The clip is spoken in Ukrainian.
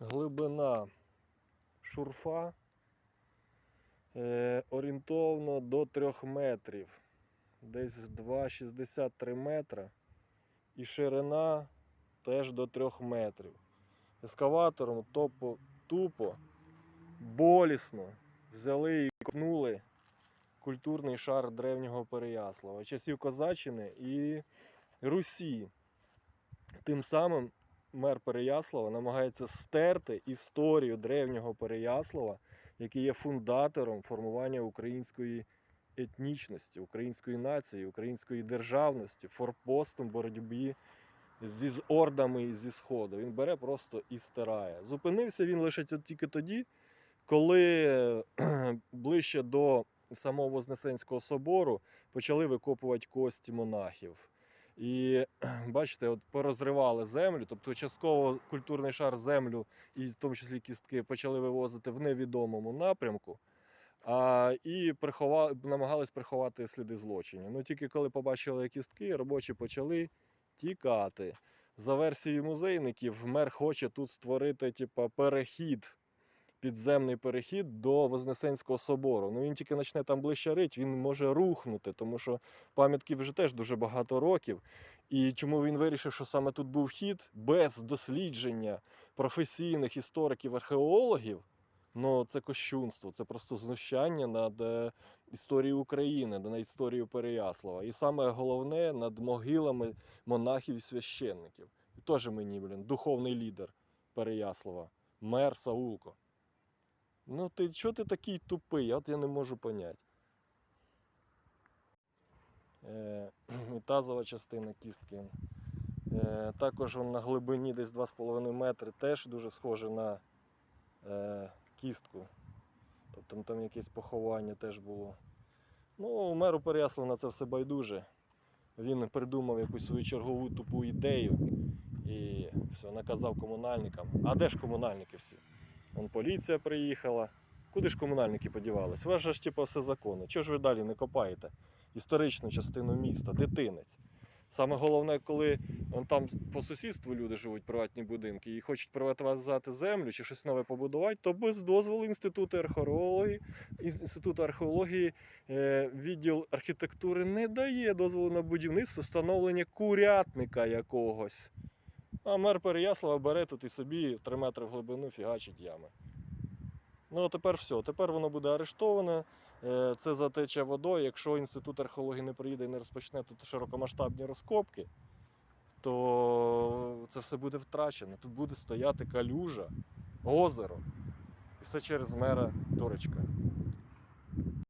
глибина шурфа е, орієнтовно до 3 метрів. Десь 2,63 метра. І ширина теж до 3 метрів. Ескаватором тупо, тупо болісно взяли і копнули культурний шар древнього Переяслава, часів Козаччини і Русі. Тим самим мер Переяслава намагається стерти історію древнього Переяслава, який є фундатором формування української етнічності, української нації, української державності, форпостом боротьбі зі ордами і зі сходу. Він бере просто і стирає. Зупинився він лише тільки тоді, коли ближче до самого Вознесенського собору почали викопувати кості монахів. І бачите, от порозривали землю, тобто частково культурний шар землю, і в тому числі кістки, почали вивозити в невідомому напрямку. А, і прихова... намагались приховати сліди злочинів. Ну тільки коли побачили кістки, робочі почали тікати. За версією музейників, мер хоче тут створити типа, перехід, підземний перехід до Вознесенського собору. Ну він тільки почне там ближче рить, він може рухнути, тому що пам'ятки вже теж дуже багато років. І чому він вирішив, що саме тут був вхід без дослідження професійних істориків, археологів. Ну, це кощунство, це просто знущання над е, історією України, над історією Переяслава. І саме головне над могилами монахів і священників. І теж мені, блін, духовний лідер Переяслава, мер Саулко. Ну ти чого ти такий тупий? От я не можу поняти. Е, тазова частина кістки. Е, також он на глибині десь 2,5 метри теж дуже схоже на е, кістку. Тобто там якесь поховання теж було. Ну, меру Переяслава на це все байдуже. Він придумав якусь свою чергову тупу ідею і все, наказав комунальникам. А де ж комунальники всі? Вон поліція приїхала. Куди ж комунальники подівались? У вас же ж типу, все законно. Чого ж ви далі не копаєте історичну частину міста, дитинець? Саме головне, коли вон там по сусідству люди живуть, приватні будинки, і хочуть приватизувати землю чи щось нове побудувати, то без дозволу Інституту археології, Інституту археології е, відділ архітектури не дає дозволу на будівництво встановлення курятника якогось. А мер Переяслава бере тут і собі 3 метри в глибину фігачить ями. Ну, а тепер все. Тепер воно буде арештоване. Е, Це затече водою. Якщо інститут археології не приїде і не розпочне тут широкомасштабні розкопки, то це все буде втрачено. Тут буде стояти калюжа, озеро. І все через мера Турочка.